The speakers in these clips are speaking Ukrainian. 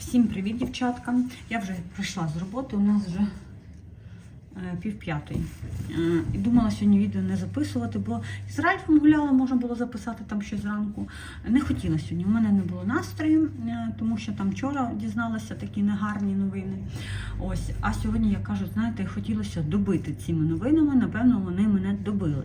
Всім привіт, дівчатка. Я вже прийшла з роботи, у нас вже е, пів п'ятої. Е, І думала сьогодні відео не записувати, бо з Ральфом гуляла, можна було записати там ще зранку. Не хотіла сьогодні. У мене не було настрою, е, тому що там вчора дізналася такі негарні новини. Ось, а сьогодні я кажу, знаєте, хотілося добити цими новинами. Напевно, вони мене добили.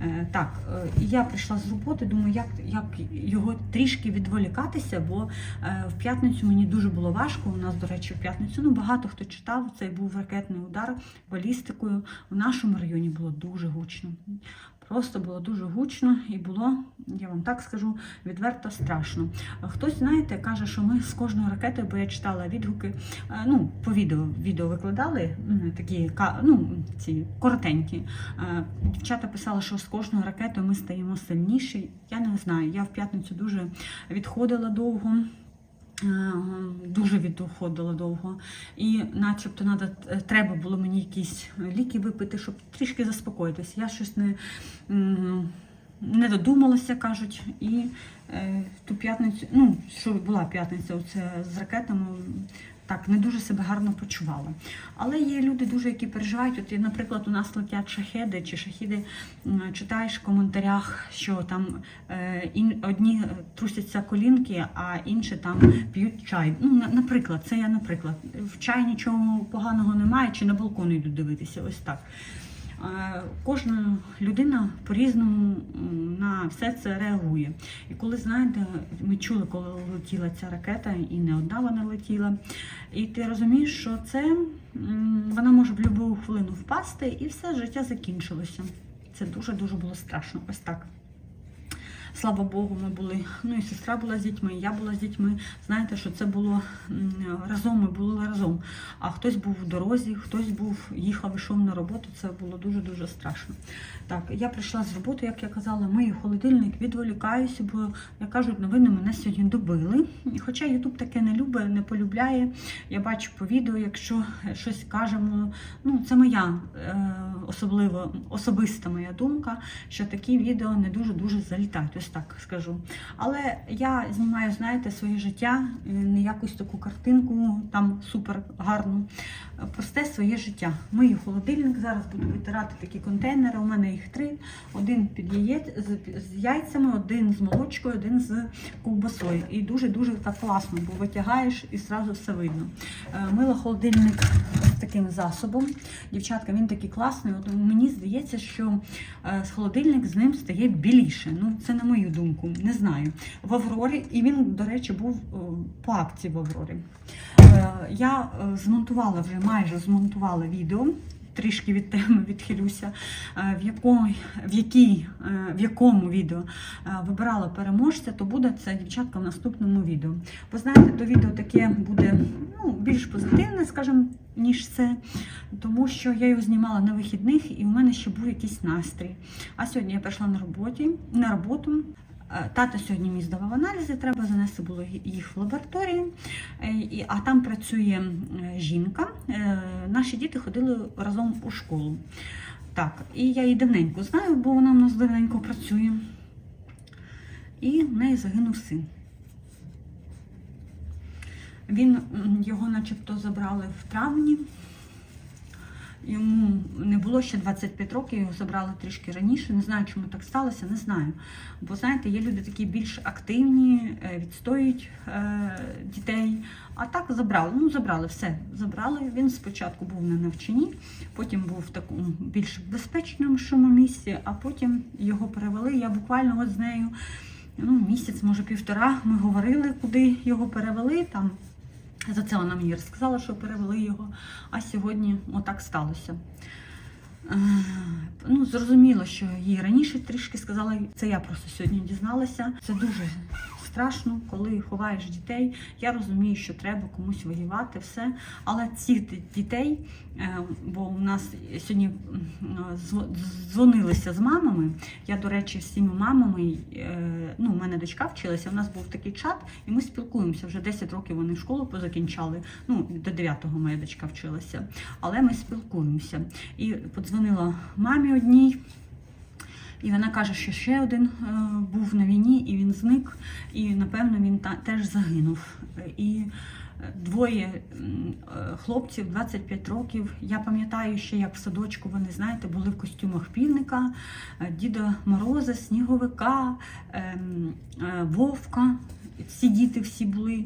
Е, Так, е, я прийшла з роботи, думаю, як, як його трішки відволікатися, бо е, в п'ятницю мені дуже було важко. У нас, до речі, в п'ятницю ну багато хто читав. це був ракетний удар балістикою. В нашому районі було дуже гучно. Просто було дуже гучно і було, я вам так скажу, відверто страшно. Хтось, знаєте, каже, що ми з кожною ракетою, бо я читала відгуки, е, ну, по відео, відео викладали, такі ну, ці коротенькі. Е, Дівчата писали, що з кожною ракетою ми стаємо сильніші. Я не знаю. Я в п'ятницю дуже відходила довго. Е, Дуже відходила довго, і начебто надо, треба було мені якісь ліки випити, щоб трішки заспокоїтися. Я щось не, не додумалася, кажуть, і е, ту п'ятницю, ну що була п'ятниця, оце з ракетами. Так, не дуже себе гарно почувала. Але є люди дуже, які переживають. От, наприклад, у нас летять шахеди чи шахіди, читаєш в коментарях, що там е, одні е, трусяться колінки, а інші там п'ють чай. Ну, на- наприклад, це я, наприклад, в чай нічого поганого немає, чи на балкон йду дивитися, ось так. Е, Кожна людина по-різному на все це реагує. І коли знаєте, ми чули, коли летіла ця ракета, і не одна вона летіла, і ти розумієш, що це вона може в будь-яку хвилину впасти, і все життя закінчилося. Це дуже дуже було страшно. Ось так. Слава Богу, ми були. Ну і сестра була з дітьми, і я була з дітьми. Знаєте, що це було разом, ми були разом. А хтось був в дорозі, хтось був, їхав, йшов на роботу. Це було дуже-дуже страшно. Так, я прийшла з роботи, як я казала, мию холодильник, відволікаюся, бо, як кажуть, новини мене сьогодні добили. Хоча Ютуб таке не любить, не полюбляє. Я бачу по відео, якщо щось кажемо, ну це моя е, особливо особиста моя думка, що такі відео не дуже дуже залітають. Ось так скажу. Але я знімаю, знаєте, своє життя, е, не якусь таку картинку, там супер гарну. Просте своє життя. Мию холодильник, зараз буду витирати такі контейнери. У мене їх три: один під яєць з, яйцями, один з молочкою, один з ковбасою. І дуже-дуже так класно, бо витягаєш і зразу все видно. Е, Мила холодильник з таким засобом. Дівчатка, він такий класний. От мені здається, що е, холодильник з ним стає біліше. Ну, це на мою думку, не знаю. В Аврорі, і він, до речі, був е, по акції в Аврорі. Е, Я е, змонтувала вже майже змонтувала відео. Трішки від теми відхилюся, в якому, в, якій, в якому відео вибирала переможця, то буде це дівчатка в наступному відео. Ви знаєте, то відео таке буде ну, більш позитивне, скажімо, ніж це, тому що я його знімала на вихідних і у мене ще був якийсь настрій. А сьогодні я прийшла на роботі, на роботу. Е, Тато сьогодні мені здавав аналізи, треба занести було їх в лабораторію. Е, А там працює жінка. Е, Наші діти ходили разом у школу. Так, і я її давненько знаю, бо вона в нас давненько працює. І в неї загинув син. Він його начебто забрали в травні. Йому не було ще 25 років, його забрали трішки раніше. Не знаю, чому так сталося, не знаю. Бо знаєте, є люди такі більш активні, е, відстоюють е, дітей. А так забрали. Ну, забрали все. Забрали. Він спочатку був на навчанні, потім був в такому більш безпечному місці, а потім його перевели. Я буквально от з нею ну, місяць, може півтора. Ми говорили, куди його перевели там. За це вона мені розказала, що перевели його, а сьогодні отак сталося. Е, Ну, зрозуміло, що їй раніше трішки сказала, це я просто сьогодні дізналася. Це дуже страшно, коли ховаєш дітей. Я розумію, що треба комусь воювати, все. Але цих дітей, е, бо у нас сьогодні м, дзвонилися з мамами. Я, до речі, з мамами, е, ну, у мене дочка вчилася, у нас був такий чат, і ми спілкуємося. Вже 10 років вони школу позакінчали. Ну, до 9-го моя дочка вчилася. Але ми спілкуємося. І подзвонила мамі одній. І вона каже, що ще один е, був на війні, і він зник, і напевно він теж загинув. І е, двоє е, хлопців 25 років. Я пам'ятаю ще, як в садочку вони, знаєте, були в костюмах півника, Діда Мороза, Сніговика, Вовка. Ці діти всі були.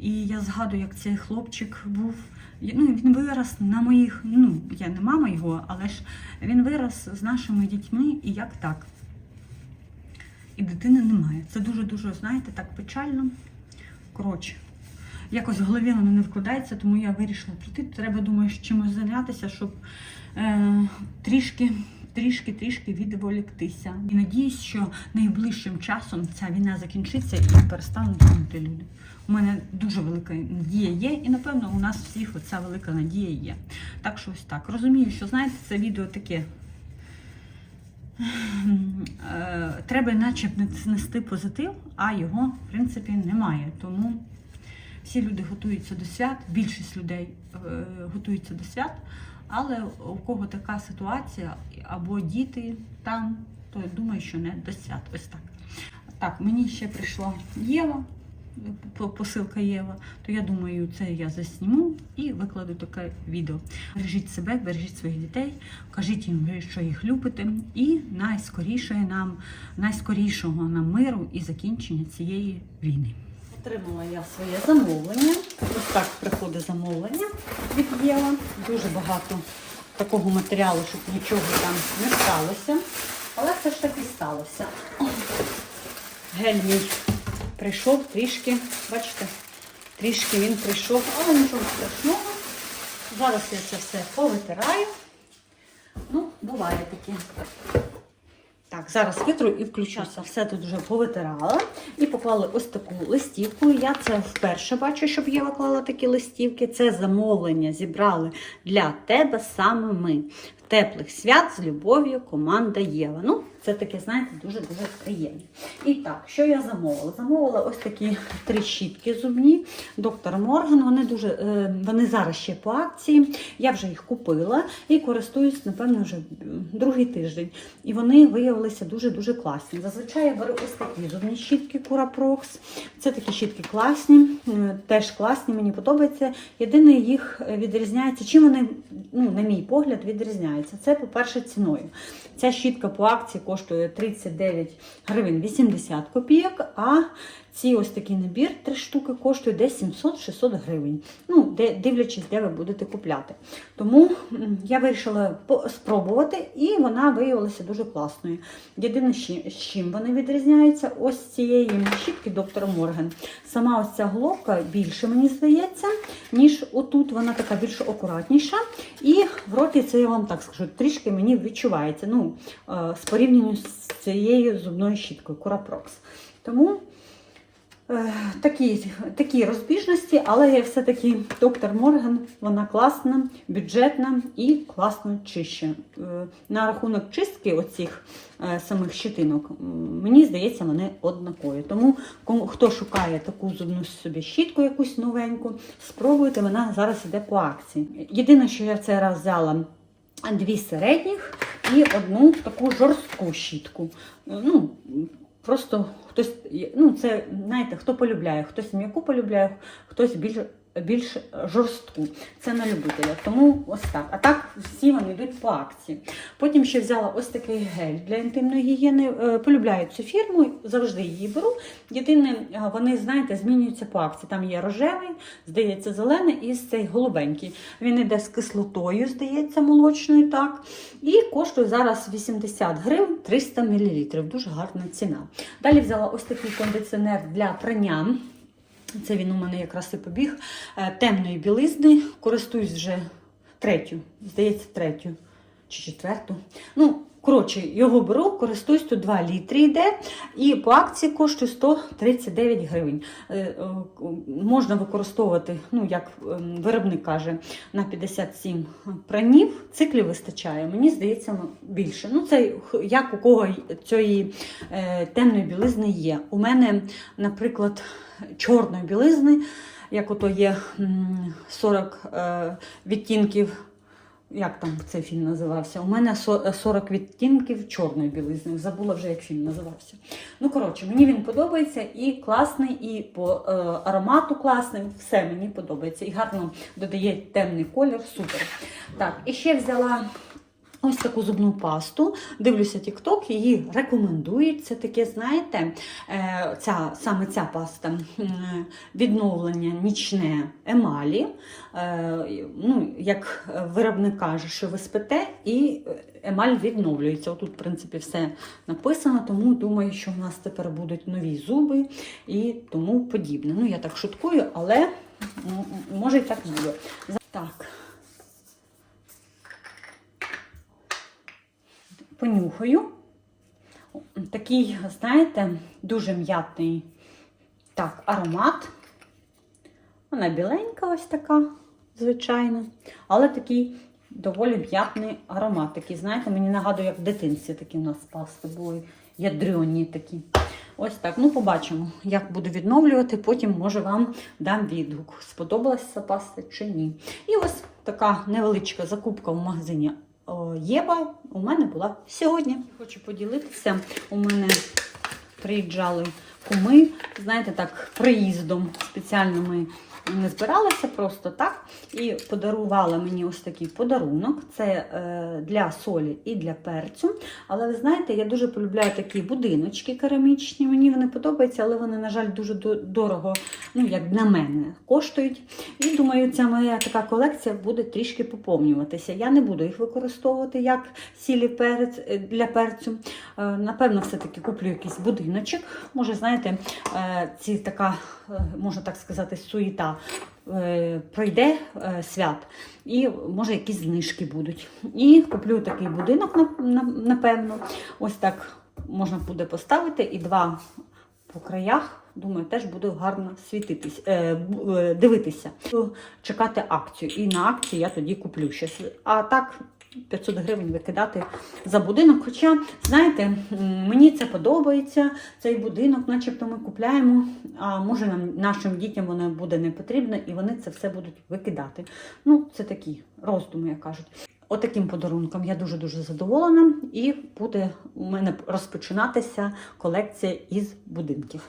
І я згадую, як цей хлопчик був. Ну, він вирос на моїх, ну, я не мама його, але ж він вирос з нашими дітьми і як так. І дитини немає. Це дуже-дуже, знаєте, так печально. Коротше, якось в голові воно не вкладається, тому я вирішила прийти. Треба, думаю, чимось зайнятися, щоб е, трішки, трішки, трішки відволіктися. І надіюсь, що найближчим часом ця війна закінчиться і перестануть гинути люди. У мене дуже велика надія є, і напевно у нас всіх оця велика надія є. Так що ось так. Розумію, що знаєте, це відео таке. Е, Треба наче нести позитив, а його, в принципі, немає. Тому всі люди готуються до свят, більшість людей е, готуються до свят, але у кого така ситуація, або діти там, то я думаю, що не до свят. Ось так. Так, мені ще прийшла Єва, посилка Єва, то я думаю, це я засніму і викладу таке відео. Бережіть себе, бережіть своїх дітей, кажіть їм, що їх любите, і найскоріше нам, найскорішого нам миру і закінчення цієї війни. Отримала я своє замовлення. Ось так приходить замовлення від Єва. Дуже багато такого матеріалу, щоб нічого там не сталося. Але все ж таки сталося. Гель мій прийшов трішки, бачите, трішки він прийшов, але нічого страшного. Зараз я це все повитираю. Ну, буває таке. Так, зараз витру і включуся. Все тут вже повитирала. І поклала ось таку листівку. Я це вперше бачу, щоб я виклала такі листівки. Це замовлення зібрали для тебе саме ми. Теплих свят з любов'ю команда Єва. Ну, це таке, знаєте, дуже-дуже приємно. І так, що я замовила? Замовила ось такі три щітки зубні. Доктор Морган. Вони дуже е, вони зараз ще по акції. Я вже їх купила і користуюсь, напевно, вже другий тиждень. І вони виявилися дуже-дуже класні. Зазвичай я беру ось такі зубні щітки Curaprox. Це такі щітки класні, е, теж класні, мені подобається. Єдине їх відрізняється, чим вони, ну, на мій погляд, відрізняються. Це, по-перше, ціною. Ця щітка по акції коштує 39 гривень 80 копійок, а ці ось такий набір, три штуки, коштує десь 700-600 гривень. Ну, де, дивлячись, де ви будете купляти. Тому я вирішила спробувати, і вона виявилася дуже класною. Єдине, з чим вони відрізняються, ось цієї щітки доктора Морген. Сама ось ця головка більше, мені здається, ніж отут. Вона така більш акуратніша. І в роті це я вам так скажу, трішки мені відчувається. Ну, е, з порівнянням з цією зубною щіткою Curaprox. Тому. Е, Такі, такі розбіжності, але все-таки доктор Морган, вона класна, бюджетна і класно чище. На рахунок чистки оцих е, самих щитинок, мені здається, вони однакові. Тому хто шукає таку зубну собі щітку, якусь новеньку, спробуйте, вона зараз іде по акції. Єдине, що я в цей раз взяла дві середніх і одну таку жорстку щітку. Е, Ну, Просто хтось, ну це знаєте, хто полюбляє, хтось м'яку полюбляє, хтось більш, більш жорстку. Це на любителя. Тому ось так. А так всі вони йдуть по акції. Потім ще взяла ось такий гель для інтимної гігієни. Е, Полюбляю цю фірму, завжди її беру. Єдине, е, вони, знаєте, змінюються по акції. Там є рожевий, здається, зелений і цей голубенький. Він йде з кислотою, здається, молочною, так. І коштує зараз 80 гривень 300 мл. Дуже гарна ціна. Далі взяла ось такий кондиціонер для прання. Це він у мене якраз і побіг. Е, Темної білизни. Користуюсь вже третю, здається, третю чи четверту. Ну, коротше, його беру, користуюсь, тут 2 літри йде, і по акції коштує 139 гривень. Е, е, Можна використовувати, ну, як ем, виробник каже, на 57 пранів. Циклів вистачає. Мені здається, більше. Ну, це як у кого цієї е, темної білизни є. У мене, наприклад, чорної білизни, як ото є 40 е, відтінків як там цей фільм називався? У мене 40 відтінків чорної білизни. Забула вже, як фільм називався. Ну, коротше, мені він подобається і класний, і по е, аромату класний. Все мені подобається. І гарно додає темний колір. Супер. Так, і ще взяла. Ось таку зубну пасту. Дивлюся TikTok, її рекомендують. Це таке, знаєте, е, ця, саме ця паста відновлення нічне емалі. Е, Ну, як виробник каже, що ви спите, і емаль відновлюється. Отут, в принципі, все написано, тому думаю, що в нас тепер будуть нові зуби і тому подібне. Ну, я так шуткую, але може і так буде. Так. Понюхаю. Такий, знаєте, дуже м'ятний так, аромат. Вона біленька, ось така, звичайно. Але такий доволі м'ятний аромат. Такий, знаєте, мені нагадує, як в дитинстві такі у нас пасти були. Ядрені такі. Ось так. Ну, побачимо, як буду відновлювати. Потім, може, вам дам відгук, сподобалася паста чи ні. І ось така невеличка закупка в магазині Єва у мене була сьогодні. Хочу поділитися. У мене приїжджали куми, знаєте, так, приїздом спеціально ми не збиралися просто так. І подарувала мені ось такий подарунок. Це е, для солі і для перцю. Але ви знаєте, я дуже полюбляю такі будиночки керамічні. Мені вони подобаються, але вони, на жаль, дуже дорого, ну, як на мене, коштують. І думаю, ця моя така колекція буде трішки поповнюватися. Я не буду їх використовувати як сілі перець е, для перцю. Е, Напевно, все-таки куплю якийсь будиночок. Може, знаєте, ці така, можна так сказати, суєта е, пройде е, свят, і може якісь знижки будуть. І куплю такий будинок, нап- нап- напевно. Ось так можна буде поставити і два по краях. Думаю, теж буде гарно світитись, е, дивитися. Чекати акцію. І на акцію я тоді куплю щось. А так 500 гривень викидати за будинок. Хоча, знаєте, мені це подобається, цей будинок, начебто ми купляємо, а може нам, нашим дітям воно буде не потрібно, і вони це все будуть викидати. Ну, це такі роздуми, як кажуть. Отаким подарунком я дуже-дуже задоволена, і буде у мене розпочинатися колекція із будинків.